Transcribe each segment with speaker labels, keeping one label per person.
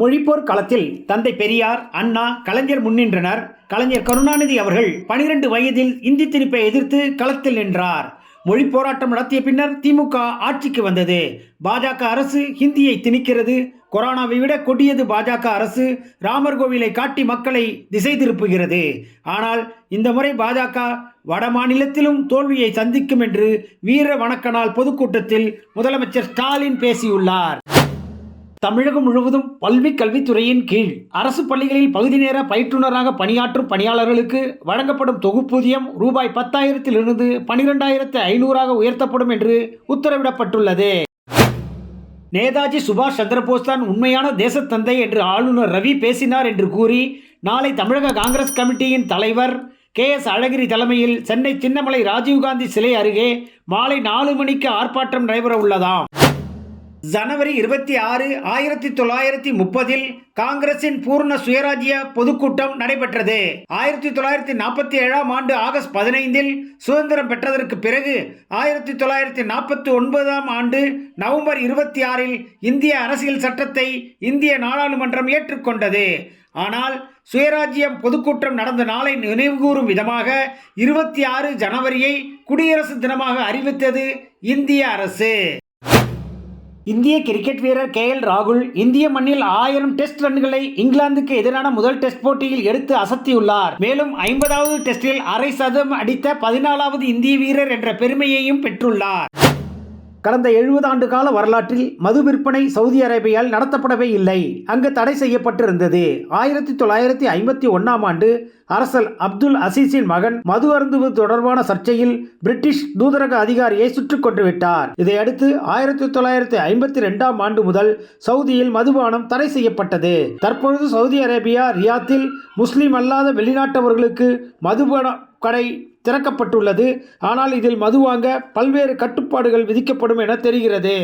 Speaker 1: மொழிப்போர் களத்தில் தந்தை பெரியார் அண்ணா கலைஞர் முன்னின்றனர். கலைஞர் கருணாநிதி அவர்கள் பனிரெண்டு வயதில் இந்தி திணிப்பை எதிர்த்து களத்தில் நின்றார். மொழி போராட்டம் நடத்திய பின்னர் திமுக ஆட்சிக்கு வந்தது. பாஜக அரசு ஹிந்தியை திணிக்கிறது. கொரோனாவை விட கொடியது பாஜக அரசு ராமர் கோவிலை காட்டி மக்களை திசை திருப்புகிறது. ஆனால் இந்த முறை பாஜக வட மாநிலத்திலும் தோல்வியை சந்திக்கும் என்று வீர வணக்க நாள் பொதுக்கூட்டத்தில் முதலமைச்சர் ஸ்டாலின் பேசியுள்ளார். தமிழகம் முழுவதும் பல்வி கல்வித்துறையின் கீழ் அரசு பள்ளிகளில் பகுதி நேர பயிற்றுனராக பணியாற்றும் பணியாளர்களுக்கு வழங்கப்படும் தொகுப்பூதியம் ரூபாய் பத்தாயிரத்திலிருந்து பனிரெண்டாயிரத்து ஐநூறாக உயர்த்தப்படும் என்று உத்தரவிடப்பட்டுள்ளது. நேதாஜி சுபாஷ் சந்திரபோஸ் தான் உண்மையான தேசத்தந்தை என்று ஆளுநர் ரவி பேசினார் என்று கூறி நாளை தமிழக காங்கிரஸ் கமிட்டியின் தலைவர் கே எஸ் அழகிரி தலைமையில் சென்னை சின்னமலை ராஜீவ்காந்தி சிலை அருகே மாலை நாலு மணிக்கு ஆர்ப்பாட்டம் நடைபெற உள்ளதாம் ஜனவரி இருபத்தி ஆறு ஆயிரத்தி தொள்ளாயிரத்தி முப்பதில் காங்கிரசின் பூர்ண சுயராஜ்ய பொதுக்கூட்டம் நடைபெற்றது. ஆயிரத்தி தொள்ளாயிரத்தி நாற்பத்தி ஏழாம் ஆண்டு ஆகஸ்ட் பதினைந்தில் சுதந்திரம் பெற்றதற்கு பிறகு ஆயிரத்தி தொள்ளாயிரத்தி நாற்பத்தி ஒன்பதாம் ஆண்டு நவம்பர் இருபத்தி ஆறில் இந்திய அரசியல் சட்டத்தை இந்திய நாடாளுமன்றம் ஏற்றுக்கொண்டது. ஆனால் சுயராஜ்யம் பொதுக்கூட்டம் நடந்த நாளை நினைவுகூறும் விதமாக இருபத்தி ஆறு ஜனவரியை குடியரசு தினமாக அறிவித்தது இந்திய அரசு. இந்திய கிரிக்கெட் வீரர் கே எல் ராகுல் இந்திய மண்ணில் ஆயிரம் டெஸ்ட் ரன்களை இங்கிலாந்துக்கு எதிரான முதல் டெஸ்ட் போட்டியில் எடுத்து அசத்தியுள்ளார். மேலும் ஐம்பதாவது டெஸ்டில் அரை சதம் அடித்த பதினாலாவது இந்திய வீரர் என்ற பெருமையையும் பெற்றுள்ளார். கடந்த எழுபது ஆண்டு கால வரலாற்றில் மது விற்பனை சவுதி அரேபியாவில் நடத்தப்படவே இல்லை. அங்கு தடை செய்யப்பட்டிருந்தது. ஆயிரத்தி தொள்ளாயிரத்தி ஐம்பத்தி ஒன்னாம் ஆண்டு அரசல் அப்துல் அசீஸின் மகன் மது அருந்துவது தொடர்பான சர்ச்சையில் பிரிட்டிஷ் தூதரக அதிகாரியை சுற்றுக் கொண்டு விட்டார். இதையடுத்து ஆயிரத்தி தொள்ளாயிரத்தி ஐம்பத்தி ரெண்டாம் ஆண்டு முதல் சவுதியில் மதுபானம் தடை செய்யப்பட்டது. தற்பொழுது சவுதி அரேபியா ரியாத்தில் முஸ்லிம் அல்லாத வெளிநாட்டவர்களுக்கு மதுபான கடை திறக்கப்பட்டுள்ளது. ஆனால் இதில் மது வாங்க பல்வேறு கட்டுப்பாடுகள் விதிக்கப்படும் என தெரிகிறது.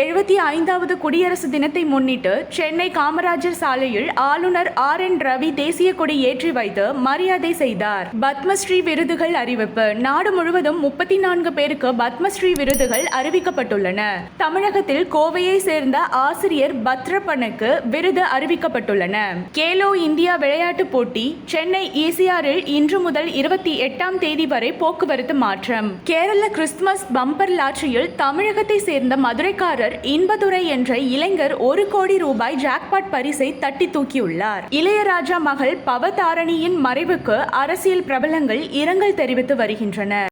Speaker 2: எழுபத்தி ஐந்தாவது குடியரசு தினத்தை முன்னிட்டு சென்னை காமராஜர் சாலையில் ஆளுநர் ஆர் என் ரவி தேசிய கொடி ஏற்றி வைத்து மரியாதை செய்தார். பத்மஸ்ரீ விருதுகள் அறிவிப்பு. நாடு முழுவதும் முப்பத்தி நான்கு பேருக்கு பத்மஸ்ரீ விருதுகள் அறிவிக்கப்பட்டுள்ளன. தமிழகத்தில் கோவையை சேர்ந்த ஆசிரியர் பத்ரப்பனுக்கு விருது அறிவிக்கப்பட்டுள்ளன. கேலோ இந்தியா விளையாட்டுப் போட்டி சென்னை ஈசிஆரில் இன்று முதல் இருபத்தி எட்டாம் தேதி வரை போக்குவரத்து மாற்றம். கேரள கிறிஸ்துமஸ் பம்பர் லாட்சியில் தமிழகத்தை சேர்ந்த மதுரைக்காரர் நடிகர் இன்பதுரை என்ற இளைஞர் ஒரு கோடி ரூபாய் ஜாக்பாட் பரிசை தட்டி தூக்கியுள்ளார். இளையராஜா மகள் பவதாரணியின் மறைவுக்கு அரசியல் பிரபலங்கள் இரங்கல் தெரிவித்து வருகின்றனர்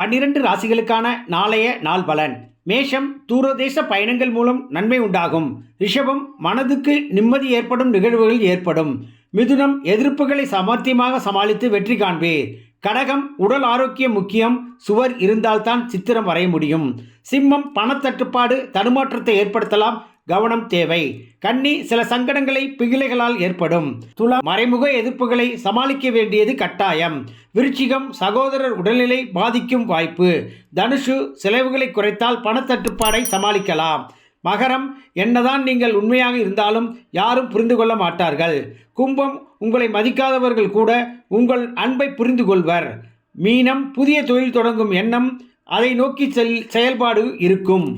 Speaker 1: பன்னிரண்டு ராசிகளுக்கான நாளைய நாள் பலன். மேஷம் தூரதேச பயணங்கள் மூலம் நன்மை உண்டாகும். ரிஷபம் மனதுக்கு நிம்மதி ஏற்படும் நிகழ்வுகள் ஏற்படும். மிதுனம் எதிர்ப்புகளை சமர்த்தியமாக சமாளித்து வெற்றி காண்பீர். கடகம் உடல் ஆரோக்கியம் முக்கியம். சுவர் இருந்தால்தான் சித்திரம் வரைய முடியும். சிம்மம் பணத்தட்டுப்பாடு தடுமாற்றத்தை ஏற்படுத்தலாம். கவனம் தேவை. கன்னி சில சங்கடங்களை பிகிலைகளால் ஏற்படும். துலா மறைமுக எதிர்ப்புகளை சமாளிக்க வேண்டியது கட்டாயம். விருச்சிகம் சகோதரர் உடல்நிலை பாதிக்கும் வாய்ப்பு. தனுஷு செலவுகளை குறைத்தால் பணத்தட்டுப்பாடை சமாளிக்கலாம். மகரம் என்னதான் நீங்கள் உண்மையாக இருந்தாலும் யாரும் புரிந்து கொள்ள மாட்டார்கள். கும்பம் உங்களை மதிக்காதவர்கள் கூட உங்கள் அன்பை புரிந்து கொள்வர். மீனம் புதிய தொழில் தொடங்கும் எண்ணம் அதை நோக்கி செல் செயல்பாடு இருக்கும்.